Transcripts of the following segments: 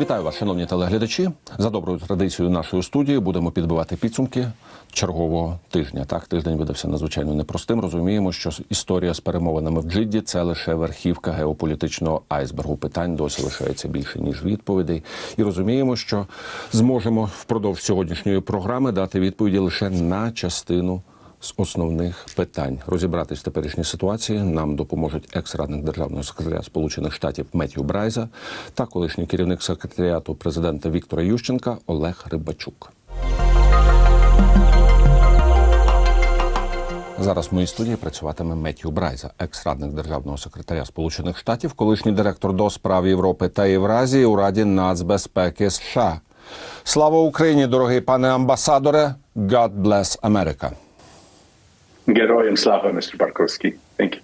Вітаю вас, шановні телеглядачі. За доброю традицією нашої студії будемо підбивати підсумки чергового тижня. Так, тиждень видався надзвичайно непростим. Розуміємо, що історія з перемовинами в Джидді це лише верхівка геополітичного айсбергу. Питань досі лишається більше ніж відповідей. І розуміємо, що зможемо впродовж сьогоднішньої програми дати відповіді лише на частину. З основних питань розібратись в теперішній ситуації нам допоможуть екс-радник державного секретаря Сполучених Штатів Меттью Брайза та колишній керівник секретаріату президента Віктора Ющенка Олег Рибачук. Зараз в моїй студії працюватиме Меттью Брайза, екс-радник державного секретаря Сполучених Штатів, колишній директор до справ Європи та Євразії у Раді нацбезпеки США. Слава Україні, дорогий пане амбасадоре! God bless America! Героям слава, містер Барковський. You.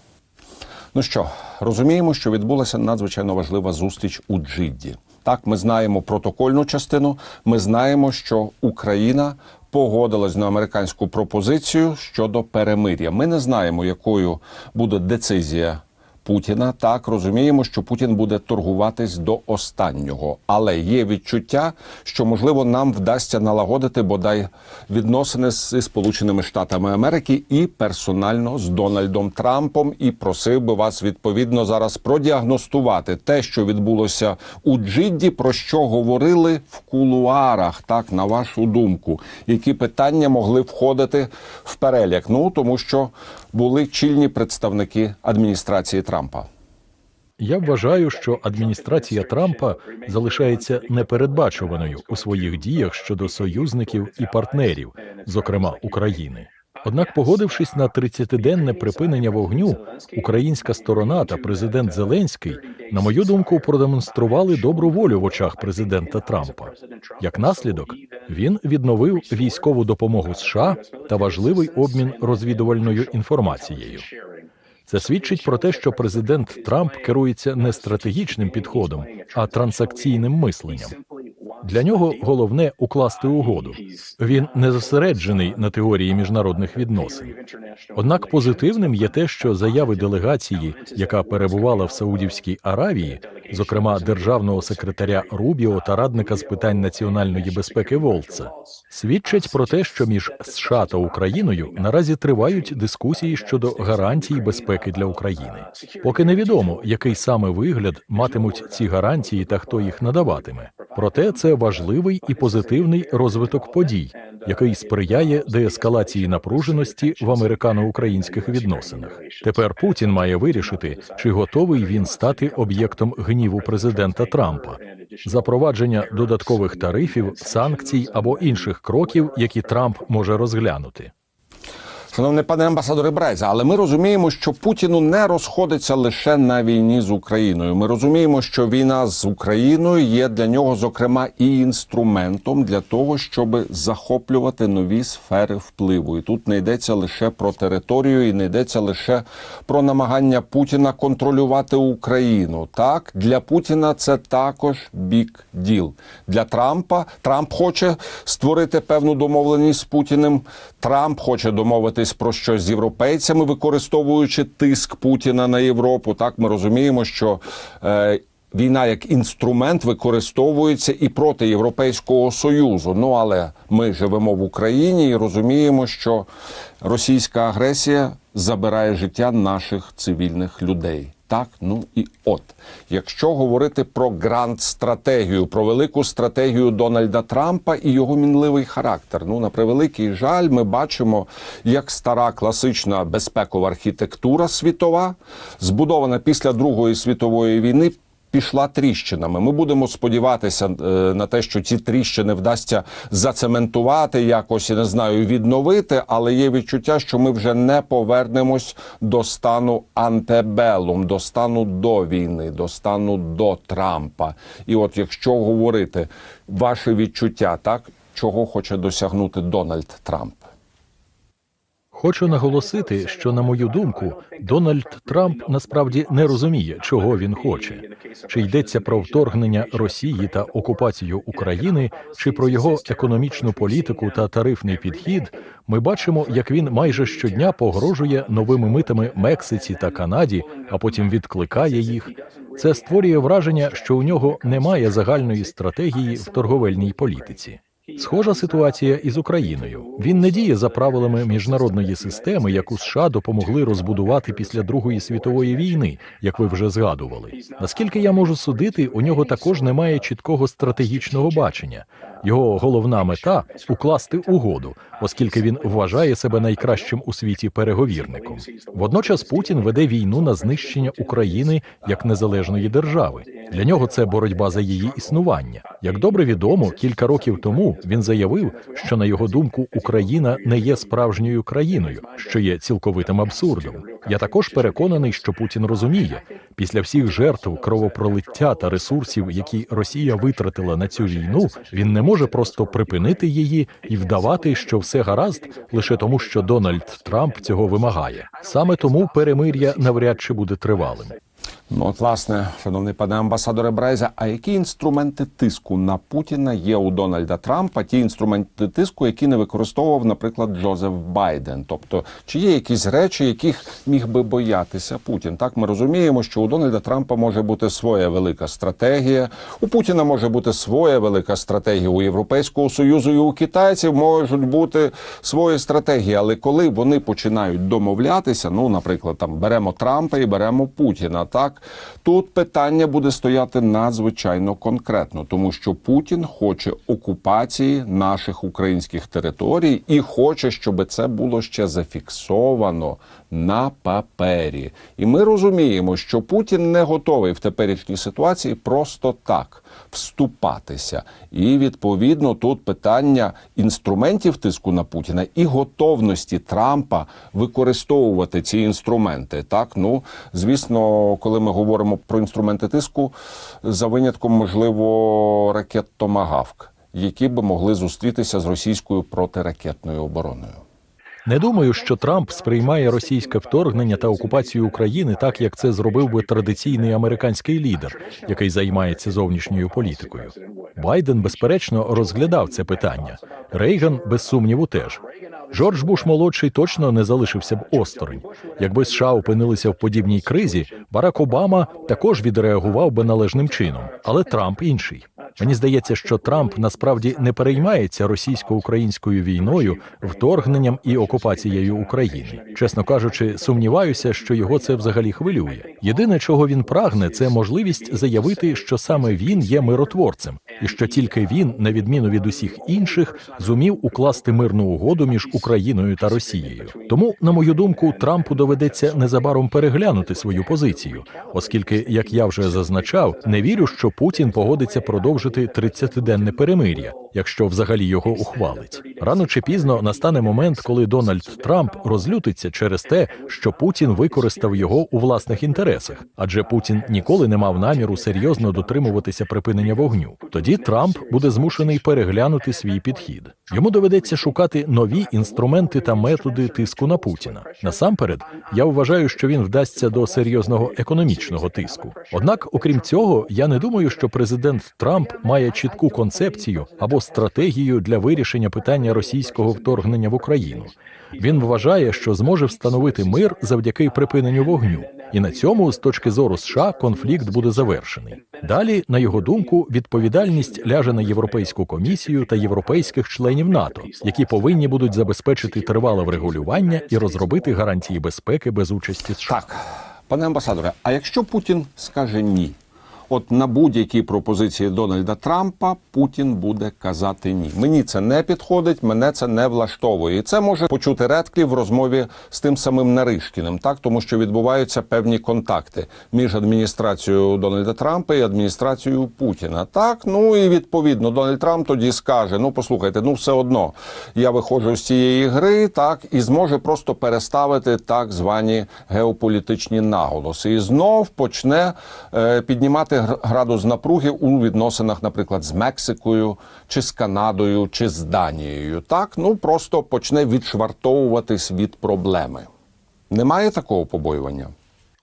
Ну що, розуміємо, що відбулася надзвичайно важлива зустріч у Джидді. Так, ми знаємо протокольну частину. Ми знаємо, що Україна погодилась на американську пропозицію щодо перемир'я. Ми не знаємо, якою буде децизія. Путіна так розуміємо, що Путін буде торгуватись до останнього, але є відчуття, що можливо нам вдасться налагодити бодай відносини з Сполученими Штатами Америки і персонально з Дональдом Трампом. І просив би вас відповідно зараз продіагностувати те, що відбулося у Джидді, про що говорили в кулуарах. Так, на вашу думку, які питання могли входити в перелік? Ну тому що були чільні представники адміністрації. Я вважаю, що адміністрація Трампа залишається непередбачуваною у своїх діях щодо союзників і партнерів, зокрема України. Однак, погодившись на 30-денне припинення вогню, українська сторона та президент Зеленський, на мою думку, продемонстрували добру волю в очах президента Трампа. Як наслідок, він відновив військову допомогу США та важливий обмін розвідувальною інформацією. Це свідчить про те, що президент Трамп керується не стратегічним підходом, а трансакційним мисленням. Для нього головне укласти угоду. Він не зосереджений на теорії міжнародних відносин. Однак позитивним є те, що заяви делегації, яка перебувала в Саудівській Аравії, зокрема державного секретаря Рубіо та радника з питань національної безпеки Волца, свідчать про те, що між США та Україною наразі тривають дискусії щодо гарантій безпеки для України. Поки невідомо, який саме вигляд матимуть ці гарантії та хто їх надаватиме. Проте це важливий і позитивний розвиток подій, який сприяє деескалації напруженості в американо-українських відносинах. Тепер Путін має вирішити, чи готовий він стати об'єктом гніву президента Трампа, запровадження додаткових тарифів, санкцій або інших кроків, які Трамп може розглянути. Шановний пане амбасадоре Брайза, але ми розуміємо, що Путіну не розходиться лише на війні з Україною. Ми розуміємо, що війна з Україною є для нього, зокрема, і інструментом для того, щоб захоплювати нові сфери впливу. І тут не йдеться лише про територію, і не йдеться лише про намагання Путіна контролювати Україну. Так для Путіна це також бік діл. Для Трампа Трамп хоче створити певну домовленість з Путіним. Трамп хоче домовитись про щось з європейцями, використовуючи тиск Путіна на Європу. Так ми розуміємо, що е, війна як інструмент використовується і проти Європейського союзу. Ну але ми живемо в Україні і розуміємо, що російська агресія забирає життя наших цивільних людей. Так, ну і от, якщо говорити про гранд-стратегію, про велику стратегію Дональда Трампа і його мінливий характер. Ну, на превеликий жаль, ми бачимо, як стара класична безпекова архітектура світова, збудована після Другої світової війни. Пішла тріщинами. Ми будемо сподіватися е, на те, що ці тріщини вдасться зацементувати, якось я не знаю, відновити. Але є відчуття, що ми вже не повернемось до стану антебелум, до стану до війни, до стану до Трампа. І от якщо говорити ваше відчуття, так чого хоче досягнути Дональд Трамп? Хочу наголосити, що на мою думку, Дональд Трамп насправді не розуміє, чого він хоче. Чи йдеться про вторгнення Росії та окупацію України, чи про його економічну політику та тарифний підхід. Ми бачимо, як він майже щодня погрожує новими митами Мексиці та Канаді, а потім відкликає їх. Це створює враження, що у нього немає загальної стратегії в торговельній політиці. Схожа ситуація із Україною. Він не діє за правилами міжнародної системи, яку США допомогли розбудувати після Другої світової війни, як ви вже згадували. Наскільки я можу судити, у нього також немає чіткого стратегічного бачення. Його головна мета укласти угоду, оскільки він вважає себе найкращим у світі переговірником. Водночас Путін веде війну на знищення України як незалежної держави. Для нього це боротьба за її існування. Як добре відомо, кілька років тому він заявив, що на його думку Україна не є справжньою країною, що є цілковитим абсурдом. Я також переконаний, що Путін розуміє, після всіх жертв, кровопролиття та ресурсів, які Росія витратила на цю війну, він не може просто припинити її і вдавати, що все гаразд, лише тому, що Дональд Трамп цього вимагає. Саме тому перемир'я навряд чи буде тривалим. Ну, от, власне, шановний пане амбасадоре Брайза, а які інструменти тиску на Путіна є у Дональда Трампа? Ті інструменти тиску, які не використовував, наприклад, Джозеф Байден. Тобто, чи є якісь речі, яких міг би боятися Путін? Так, ми розуміємо, що у Дональда Трампа може бути своя велика стратегія. У Путіна може бути своя велика стратегія. У Європейського союзу і у китайців можуть бути свої стратегії. Але коли вони починають домовлятися, ну, наприклад, там беремо Трампа і беремо Путіна, так тут питання буде стояти надзвичайно конкретно, тому що Путін хоче окупації наших українських територій і хоче, щоб це було ще зафіксовано на папері. І ми розуміємо, що Путін не готовий в теперішній ситуації просто так вступатися. І відповідно тут питання інструментів тиску на Путіна і готовності Трампа використовувати ці інструменти. Так, ну звісно, коли ми говоримо про інструменти тиску, за винятком можливо ракет Томагавк, які би могли зустрітися з російською протиракетною обороною. Не думаю, що Трамп сприймає російське вторгнення та окупацію України так, як це зробив би традиційний американський лідер, який займається зовнішньою політикою. Байден, безперечно, розглядав це питання. Рейган, без сумніву, теж. Джордж Буш молодший точно не залишився б осторонь. Якби США опинилися в подібній кризі, Барак Обама також відреагував би належним чином, але Трамп інший. Мені здається, що Трамп насправді не переймається російсько-українською війною, вторгненням і окупацією України. Чесно кажучи, сумніваюся, що його це взагалі хвилює. Єдине, чого він прагне, це можливість заявити, що саме він є миротворцем, і що тільки він, на відміну від усіх інших, зумів укласти мирну угоду між Україною та Росією. Тому, на мою думку, Трампу доведеться незабаром переглянути свою позицію, оскільки, як я вже зазначав, не вірю, що Путін погодиться продовжити 30-денне перемир'я, якщо взагалі його ухвалить. Рано чи пізно настане момент, коли Дональд Трамп розлютиться через те, що Путін використав його у власних інтересах, адже Путін ніколи не мав наміру серйозно дотримуватися припинення вогню. Тоді Трамп буде змушений переглянути свій підхід. Йому доведеться шукати нові інструменти та методи тиску на Путіна. Насамперед, я вважаю, що він вдасться до серйозного економічного тиску. Однак, окрім цього, я не думаю, що президент Трамп має чітку концепцію або стратегію для вирішення питання російського вторгнення в Україну. Він вважає, що зможе встановити мир завдяки припиненню вогню, і на цьому, з точки зору США, конфлікт буде завершений. Далі, на його думку, відповідальність ляже на Європейську комісію та європейських членів НАТО, які повинні будуть забезпечити тривале врегулювання і розробити гарантії безпеки без участі США. Так, пане амбасадоре, а якщо Путін скаже ні? От на будь-які пропозиції Дональда Трампа Путін буде казати ні. Мені це не підходить, мене це не влаштовує. І це може почути Редклі в розмові з тим самим Наришкіним, так тому що відбуваються певні контакти між адміністрацією Дональда Трампа і адміністрацією Путіна. Так, ну і відповідно Дональд Трамп тоді скаже: ну послухайте, ну все одно я виходжу з цієї гри, так і зможе просто переставити так звані геополітичні наголоси, і знов почне е, піднімати градус напруги у відносинах, наприклад, з Мексикою, чи з Канадою, чи з Данією. Так, ну просто почне відшвартовуватись від проблеми. Немає такого побоювання.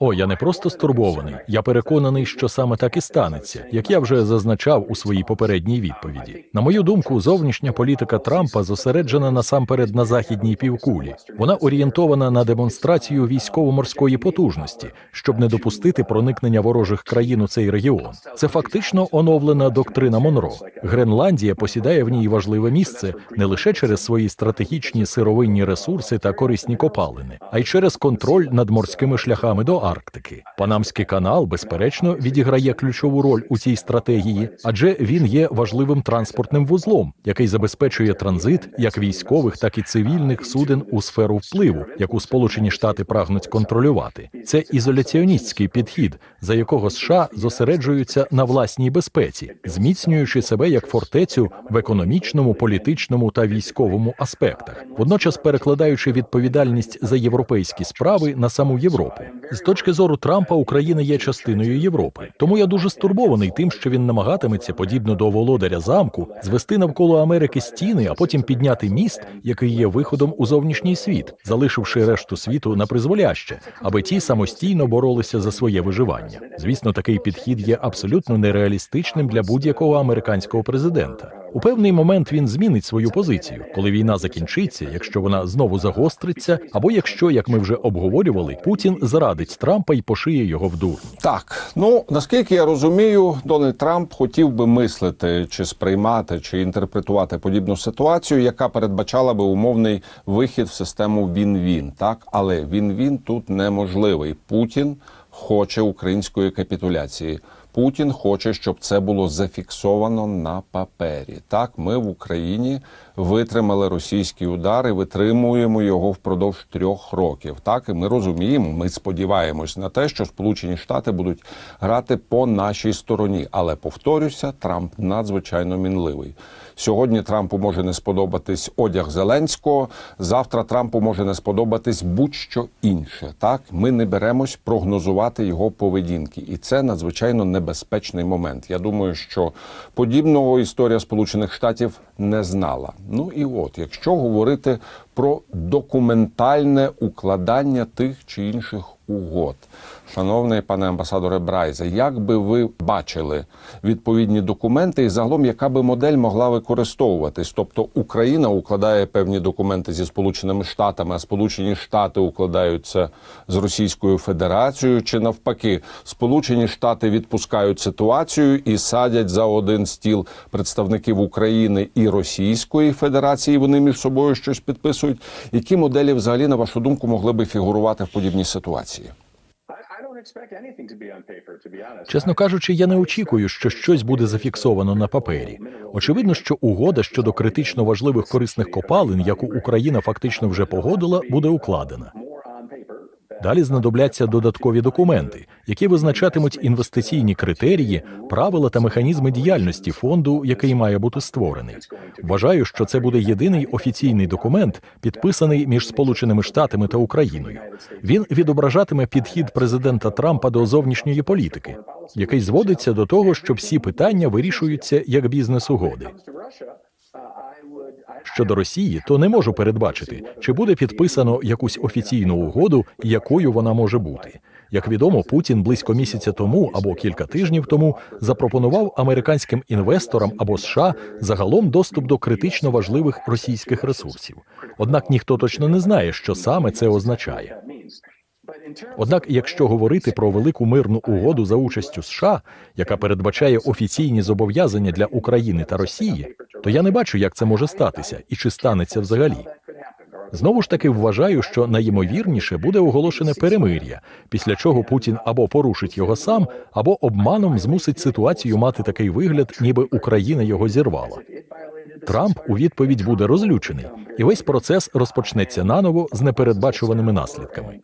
О, я не просто стурбований. Я переконаний, що саме так і станеться, як я вже зазначав у своїй попередній відповіді. На мою думку, зовнішня політика Трампа зосереджена насамперед на західній півкулі. Вона орієнтована на демонстрацію військово-морської потужності, щоб не допустити проникнення ворожих країн у цей регіон. Це фактично оновлена доктрина Монро. Гренландія посідає в ній важливе місце не лише через свої стратегічні сировинні ресурси та корисні копалини, а й через контроль над морськими шляхами до Арктики. Панамський канал, безперечно, відіграє ключову роль у цій стратегії, адже він є важливим транспортним вузлом, який забезпечує транзит як військових, так і цивільних суден у сферу впливу, яку Сполучені Штати прагнуть контролювати. Це ізоляціоністський підхід, за якого США зосереджуються на власній безпеці, зміцнюючи себе як фортецю в економічному, політичному та військовому аспектах, водночас перекладаючи відповідальність за європейські справи на саму Європу. З точки зору Трампа Україна є частиною Європи, тому я дуже стурбований тим, що він намагатиметься, подібно до володаря замку, звести навколо Америки стіни, а потім підняти міст, який є виходом у зовнішній світ, залишивши решту світу на призволяще, аби ті самостійно боролися за своє виживання. Звісно, такий підхід є абсолютно нереалістичним для будь-якого американського президента. У певний момент він змінить свою позицію, коли війна закінчиться, якщо вона знову загостриться, або якщо, як ми вже обговорювали, Путін зарадить Трампа і пошиє його в дурні. Так, ну наскільки я розумію, Дональд Трамп хотів би мислити чи сприймати, чи інтерпретувати подібну ситуацію, яка передбачала би умовний вихід в систему він-він. Так, але він-він тут неможливий. Путін хоче української капітуляції. Путін хоче, щоб це було зафіксовано на папері. Так, ми в Україні витримали російський удар і витримуємо його впродовж трьох років. Так, і ми розуміємо, ми сподіваємось на те, що Сполучені Штати будуть грати по нашій стороні. Але повторюся, Трамп надзвичайно мінливий. Сьогодні Трампу може не сподобатись одяг Зеленського. Завтра Трампу може не сподобатись будь-що інше. Так, ми не беремось прогнозувати його поведінки, і це надзвичайно небезпечний момент. Я думаю, що подібного історія Сполучених Штатів не знала. Ну і от, якщо говорити про документальне укладання тих чи інших угод. Шановний пане амбасадоре Брайзе, як би ви бачили відповідні документи, і загалом яка би модель могла використовуватись? Тобто Україна укладає певні документи зі Сполученими Штатами, а Сполучені Штати укладаються з Російською Федерацією, чи навпаки, Сполучені Штати відпускають ситуацію і садять за один стіл представників України Російської Федерації. Вони між собою щось підписують. Які моделі взагалі на вашу думку могли би фігурувати в подібній ситуації? Чесно кажучи, я не очікую, що щось буде зафіксовано на папері. Очевидно, що угода щодо критично важливих корисних копалин, яку Україна фактично вже погодила, буде укладена. Далі знадобляться додаткові документи, які визначатимуть інвестиційні критерії, правила та механізми діяльності фонду, який має бути створений. Вважаю, що це буде єдиний офіційний документ, підписаний між Сполученими Штатами та Україною. Він відображатиме підхід президента Трампа до зовнішньої політики, який зводиться до того, що всі питання вирішуються як бізнес-угоди. Щодо Росії, то не можу передбачити, чи буде підписано якусь офіційну угоду, якою вона може бути. Як відомо, Путін близько місяця тому або кілька тижнів тому запропонував американським інвесторам або США загалом доступ до критично важливих російських ресурсів. Однак ніхто точно не знає, що саме це означає. Однак, якщо говорити про велику мирну угоду за участю США, яка передбачає офіційні зобов'язання для України та Росії, то я не бачу, як це може статися і чи станеться взагалі. Знову ж таки вважаю, що найімовірніше буде оголошене перемир'я, після чого Путін або порушить його сам, або обманом змусить ситуацію мати такий вигляд, ніби Україна його зірвала. Трамп у відповідь буде розлючений, і весь процес розпочнеться наново з непередбачуваними наслідками.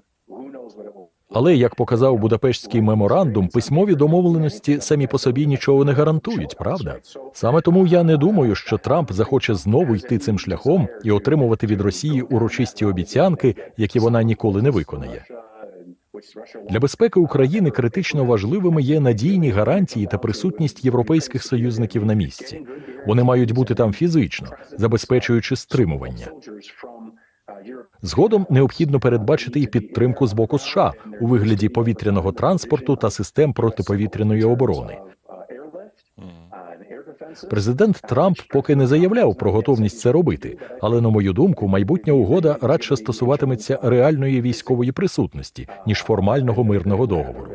Але як показав Будапештський меморандум, письмові домовленості самі по собі нічого не гарантують, правда? Саме тому я не думаю, що Трамп захоче знову йти цим шляхом і отримувати від Росії урочисті обіцянки, які вона ніколи не виконає. Для безпеки України критично важливими є надійні гарантії та присутність європейських союзників на місці. Вони мають бути там фізично, забезпечуючи стримування. Згодом необхідно передбачити і підтримку з боку США у вигляді повітряного транспорту та систем протиповітряної оборони. Президент Трамп поки не заявляв про готовність це робити, але на мою думку, майбутня угода радше стосуватиметься реальної військової присутності ніж формального мирного договору.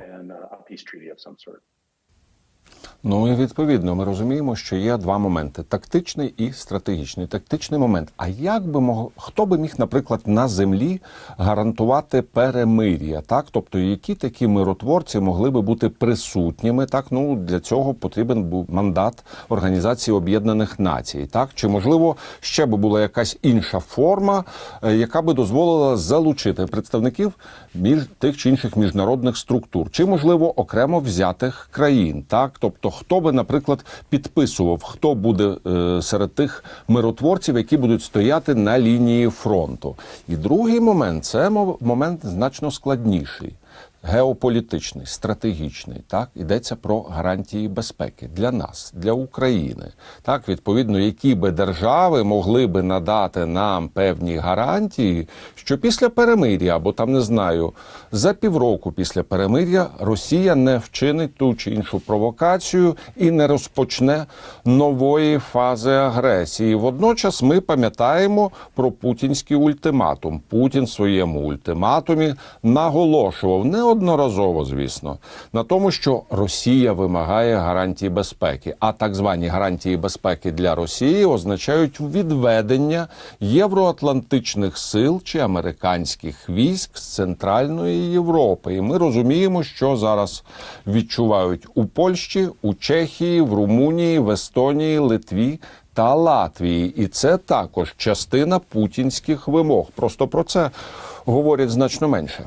Ну і відповідно, ми розуміємо, що є два моменти: тактичний і стратегічний. Тактичний момент. А як би мог хто би міг, наприклад, на землі гарантувати перемир'я? Так, тобто, які такі миротворці могли би бути присутніми? Так, ну для цього потрібен був мандат Організації Об'єднаних Націй. Так, чи можливо ще би була якась інша форма, е, яка би дозволила залучити представників між тих чи інших міжнародних структур, чи можливо окремо взятих країн? Так, тобто, хто би, наприклад, підписував, хто буде е, серед тих миротворців, які будуть стояти на лінії фронту. І другий момент це момент значно складніший. Геополітичний, стратегічний, так йдеться про гарантії безпеки для нас, для України. Так, відповідно, які би держави могли би надати нам певні гарантії, що після перемир'я, або там не знаю, за півроку після перемир'я Росія не вчинить ту чи іншу провокацію і не розпочне нової фази агресії. Водночас ми пам'ятаємо про путінський ультиматум. Путін в своєму ультиматумі наголошував неодноразово, звісно, на тому, що Росія вимагає гарантій безпеки. А так звані гарантії безпеки для Росії означають відведення євроатлантичних сил чи американських військ з Центральної Європи. І ми розуміємо, що зараз відчувають у Польщі, у Чехії, в Румунії, в Естонії, Литві. Та Латвії, і це також частина путінських вимог. Просто про це говорять значно менше.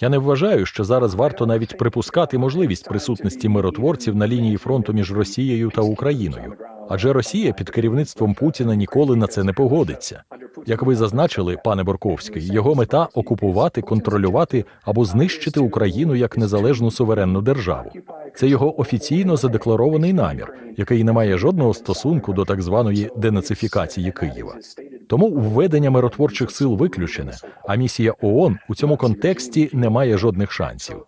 Я не вважаю, що зараз варто навіть припускати можливість присутності миротворців на лінії фронту між Росією та Україною. Адже Росія під керівництвом Путіна ніколи на це не погодиться. Як ви зазначили, пане Борковський, його мета окупувати, контролювати або знищити Україну як незалежну суверенну державу. Це його офіційно задекларований намір, який не має жодного стосунку до так званої денацифікації Києва. Тому введення миротворчих сил виключене, а місія ООН у цьому контексті не має жодних шансів.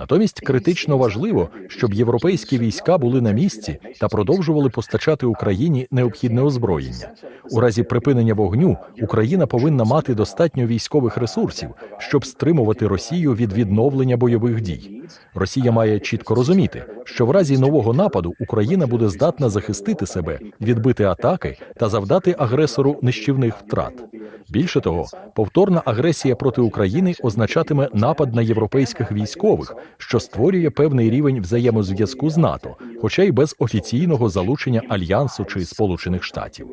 Натомість критично важливо, щоб європейські війська були на місці та продовжували постачати Україні необхідне озброєння. У разі припинення вогню Україна повинна мати достатньо військових ресурсів, щоб стримувати Росію від відновлення бойових дій. Росія має чітко розуміти, що в разі нового нападу Україна буде здатна захистити себе, відбити атаки та завдати агресору нищівних втрат. Більше того, повторна агресія проти України означатиме напад на європейських військових, що створює певний рівень взаємозв'язку з НАТО, хоча й без офіційного залучення альянсу чи Сполучених Штатів.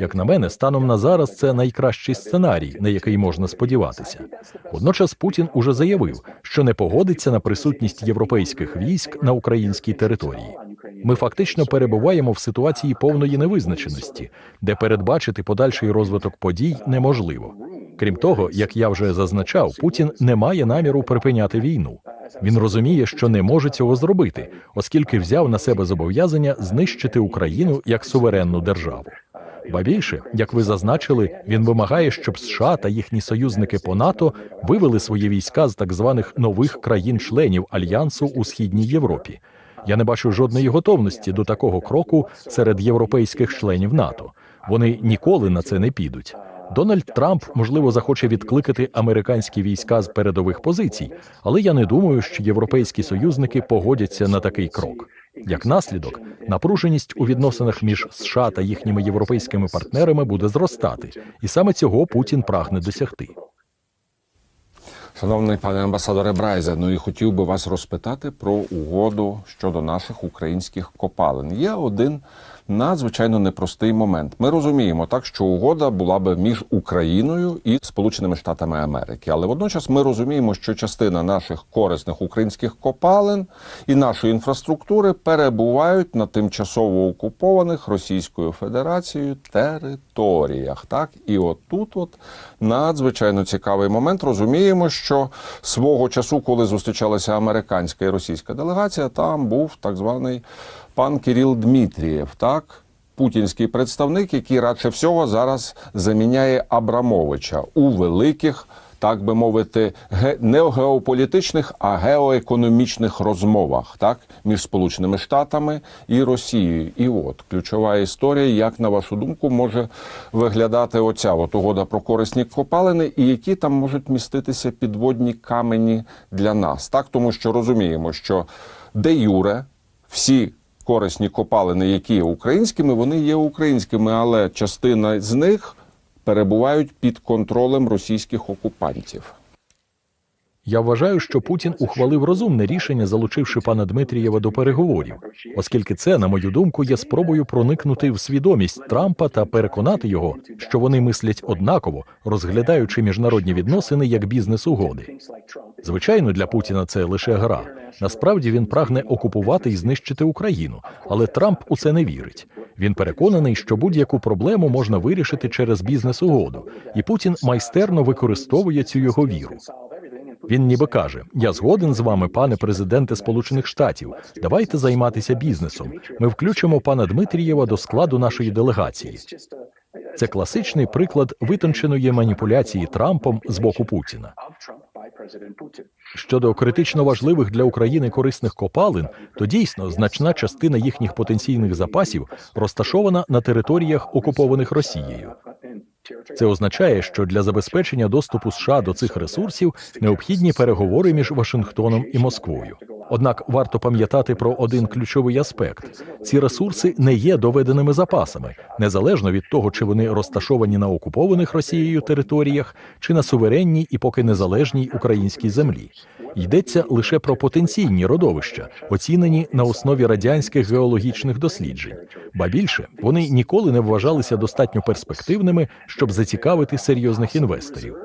Як на мене, станом на зараз це найкращий сценарій, на який можна сподіватися. Водночас Путін уже заявив, що не погодиться на присутність європейських військ на українській території. Ми фактично перебуваємо в ситуації повної невизначеності, де передбачити подальший розвиток подій неможливо. Крім того, як я вже зазначав, Путін не має наміру припиняти війну. Він розуміє, що не може цього зробити, оскільки взяв на себе зобов'язання знищити Україну як суверенну державу. Ба більше, як ви зазначили, він вимагає, щоб США та їхні союзники по НАТО вивели свої війська з так званих нових країн-членів альянсу у східній Європі. Я не бачу жодної готовності до такого кроку серед європейських членів НАТО. Вони ніколи на це не підуть. Дональд Трамп можливо захоче відкликати американські війська з передових позицій, але я не думаю, що європейські союзники погодяться на такий крок. Як наслідок, напруженість у відносинах між США та їхніми європейськими партнерами буде зростати, і саме цього Путін прагне досягти. Шановний пане амбасадоре Брайзе, ну і хотів би вас розпитати про угоду щодо наших українських копалин. Є один надзвичайно непростий момент. Ми розуміємо так, що угода була би між Україною і Сполученими Штатами Америки, але водночас ми розуміємо, що частина наших корисних українських копалин і нашої інфраструктури перебувають на тимчасово окупованих Російською Федерацією територіях. Так, і отут, от надзвичайно цікавий момент. Розуміємо, що свого часу, коли зустрічалася американська і російська делегація, там був так званий пан Кирил Дмитрієв, так. путінський представник, який радше всього зараз заміняє Абрамовича у великих. Так би мовити, не геополітичних, а геоекономічних розмовах, так між Сполученими Штатами і Росією. І от ключова історія, як на вашу думку, може виглядати оця от угода про корисні копалини, і які там можуть міститися підводні камені для нас, так тому що розуміємо, що де юре всі корисні копалини, які є українськими, вони є українськими, але частина з них перебувають під контролем російських окупантів. Я вважаю, що Путін ухвалив розумне рішення, залучивши пана Дмитрієва до переговорів, оскільки це, на мою думку, є спробою проникнути в свідомість Трампа та переконати його, що вони мислять однаково, розглядаючи міжнародні відносини як бізнес-угоди. Звичайно, для Путіна це лише гра. Насправді він прагне окупувати і знищити Україну, але Трамп у це не вірить. Він переконаний, що будь-яку проблему можна вирішити через бізнес-угоду, і Путін майстерно використовує цю його віру. Він ніби каже: Я згоден з вами, пане президенте Сполучених Штатів. Давайте займатися бізнесом. Ми включимо пана Дмитрієва до складу нашої делегації. Це класичний приклад витонченої маніпуляції Трампом з боку Путіна. Щодо критично важливих для України корисних копалин, то дійсно значна частина їхніх потенційних запасів розташована на територіях, окупованих Росією. Це означає, що для забезпечення доступу США до цих ресурсів необхідні переговори між Вашингтоном і Москвою. Однак варто пам'ятати про один ключовий аспект: ці ресурси не є доведеними запасами, незалежно від того, чи вони розташовані на окупованих Росією територіях, чи на суверенній і поки незалежній українській землі. Йдеться лише про потенційні родовища, оцінені на основі радянських геологічних досліджень. Ба більше вони ніколи не вважалися достатньо перспективними, щоб зацікавити серйозних інвесторів.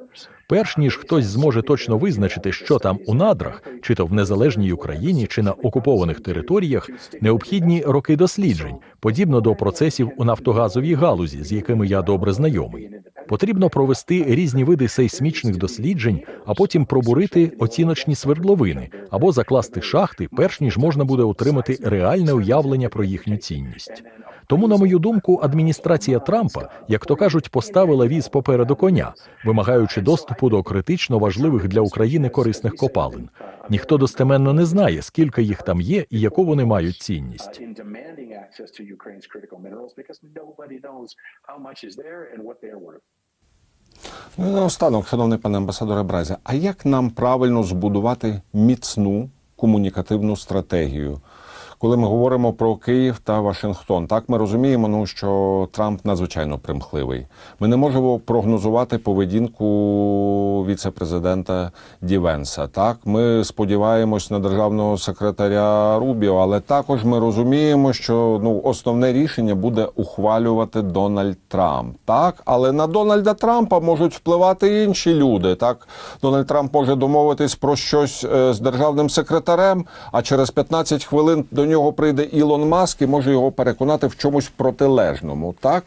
Перш ніж хтось зможе точно визначити, що там у надрах, чи то в незалежній Україні, чи на окупованих територіях, необхідні роки досліджень, подібно до процесів у нафтогазовій галузі, з якими я добре знайомий. Потрібно провести різні види сейсмічних досліджень, а потім пробурити оціночні свердловини або закласти шахти, перш ніж можна буде отримати реальне уявлення про їхню цінність. Тому, на мою думку, адміністрація Трампа, як то кажуть, поставила віз попереду коня, вимагаючи доступу до критично важливих для України корисних копалин. Ніхто достеменно не знає, скільки їх там є і яку вони мають цінність. Ну, і наостанок, шановний пане амбасадоре Бразі, а як нам правильно збудувати міцну комунікативну стратегію? Коли ми говоримо про Київ та Вашингтон, так ми розуміємо, ну що Трамп надзвичайно примхливий. Ми не можемо прогнозувати поведінку віце-президента Дівенса. Так, ми сподіваємось на державного секретаря Рубіо, але також ми розуміємо, що ну основне рішення буде ухвалювати Дональд Трамп. Так, але на Дональда Трампа можуть впливати інші люди. Так, Дональд Трамп може домовитись про щось е, з державним секретарем, а через 15 хвилин до нього прийде Ілон Маск і може його переконати в чомусь протилежному. Так,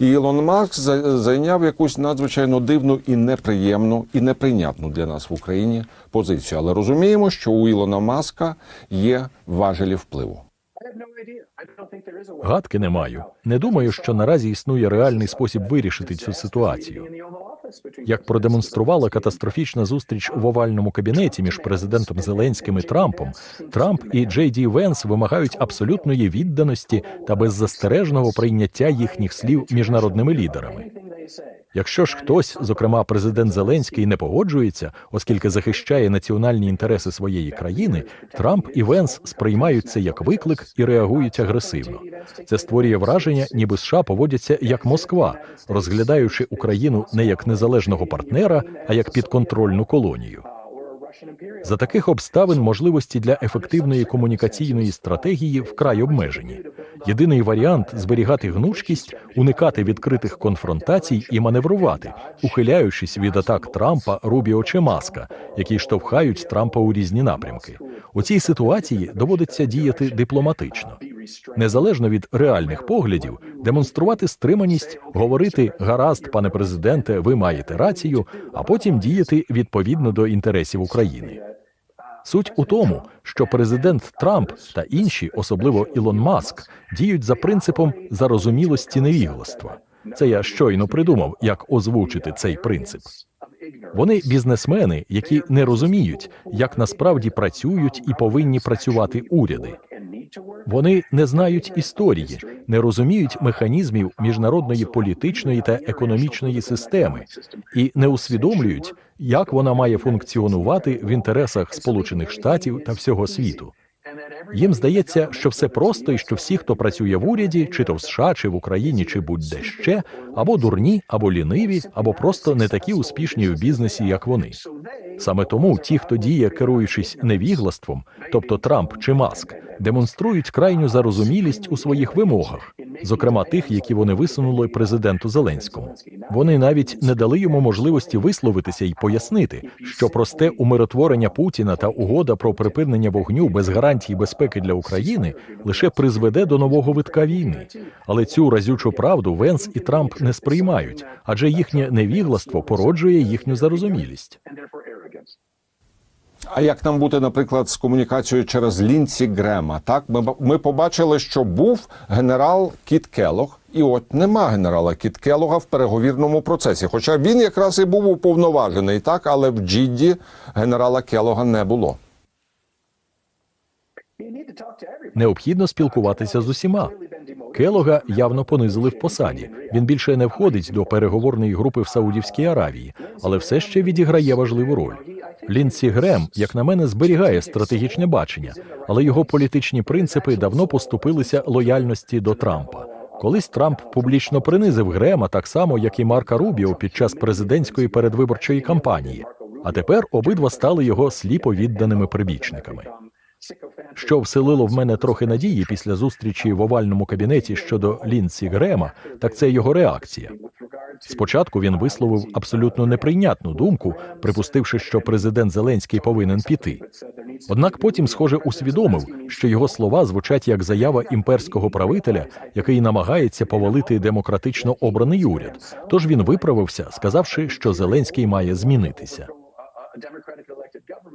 і Ілон Маск зайняв якусь надзвичайно дивну і неприємну і неприйнятну для нас в Україні позицію. Але розуміємо, що у Ілона Маска є важелі впливу. Гадки не маю. Не думаю, що наразі існує реальний спосіб вирішити цю ситуацію. Як продемонструвала катастрофічна зустріч в овальному кабінеті між президентом Зеленським і Трампом, Трамп і Джей Ді Венс вимагають абсолютної відданості та беззастережного прийняття їхніх слів міжнародними лідерами. Якщо ж хтось, зокрема президент Зеленський, не погоджується, оскільки захищає національні інтереси своєї країни, Трамп і Венс сприймають це як виклик і реагують агресивно. Це створює враження, ніби США поводяться як Москва, розглядаючи Україну не як незалежного партнера, а як підконтрольну колонію. За таких обставин можливості для ефективної комунікаційної стратегії вкрай обмежені. Єдиний варіант зберігати гнучкість, уникати відкритих конфронтацій і маневрувати, ухиляючись від атак Трампа, Рубіо чи Маска, які штовхають Трампа у різні напрямки. У цій ситуації доводиться діяти дипломатично. Незалежно від реальних поглядів, демонструвати стриманість, говорити гаразд, пане президенте, ви маєте рацію, а потім діяти відповідно до інтересів України. Суть у тому, що президент Трамп та інші, особливо Ілон Маск, діють за принципом зарозумілості невігластва. Це я щойно придумав, як озвучити цей принцип. Вони бізнесмени, які не розуміють, як насправді працюють і повинні працювати уряди. Вони не знають історії, не розуміють механізмів міжнародної політичної та економічної системи і не усвідомлюють, як вона має функціонувати в інтересах Сполучених Штатів та всього світу. Їм здається, що все просто і що всі, хто працює в уряді, чи то в США, чи в Україні, чи будь-де ще, або дурні, або ліниві, або просто не такі успішні в бізнесі, як вони. Саме тому ті, хто діє, керуючись невіглаством, тобто Трамп чи Маск, демонструють крайню зарозумілість у своїх вимогах, зокрема тих, які вони висунули президенту Зеленському. Вони навіть не дали йому можливості висловитися і пояснити, що просте умиротворення Путіна та угода про припинення вогню без гарантій безпеки для України лише призведе до нового витка війни. Але цю разючу правду Венс і Трамп не сприймають, адже їхнє невігластво породжує їхню зарозумілість. А як нам бути, наприклад, з комунікацією через Лінці Грема? Так, ми, ми побачили, що був генерал Кіт Келох, і от нема генерала Кіт Келога в переговірному процесі. Хоча він якраз і був уповноважений, так, але в Джідді генерала Келога не було. Необхідно спілкуватися з усіма. Келога явно понизили в посаді. Він більше не входить до переговорної групи в Саудівській Аравії, але все ще відіграє важливу роль. Лінсі Грем, як на мене, зберігає стратегічне бачення, але його політичні принципи давно поступилися лояльності до Трампа. Колись Трамп публічно принизив Грема так само, як і Марка Рубіо під час президентської передвиборчої кампанії. А тепер обидва стали його сліпо відданими прибічниками. Що вселило в мене трохи надії після зустрічі в овальному кабінеті щодо Лінсі Грема, так це його реакція. Спочатку він висловив абсолютно неприйнятну думку, припустивши, що президент Зеленський повинен піти. Однак потім, схоже, усвідомив, що його слова звучать як заява імперського правителя, який намагається повалити демократично обраний уряд. Тож він виправився, сказавши, що Зеленський має змінитися.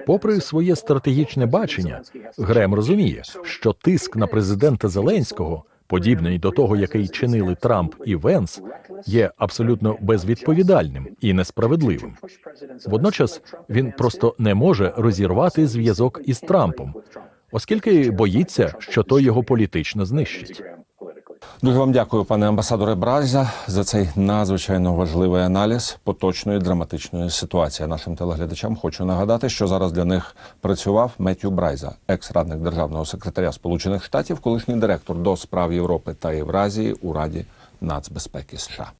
Попри своє стратегічне бачення, Грем розуміє, що тиск на президента Зеленського, подібний до того, який чинили Трамп і Венс, є абсолютно безвідповідальним і несправедливим. Водночас він просто не може розірвати зв'язок із Трампом, оскільки боїться, що той його політично знищить. Дуже вам дякую, пане амбасадоре Бразя, за цей надзвичайно важливий аналіз поточної драматичної ситуації. Нашим телеглядачам хочу нагадати, що зараз для них працював Меттю Брайза, екс-радник державного секретаря Сполучених Штатів, колишній директор до справ Європи та Євразії у Раді нацбезпеки США.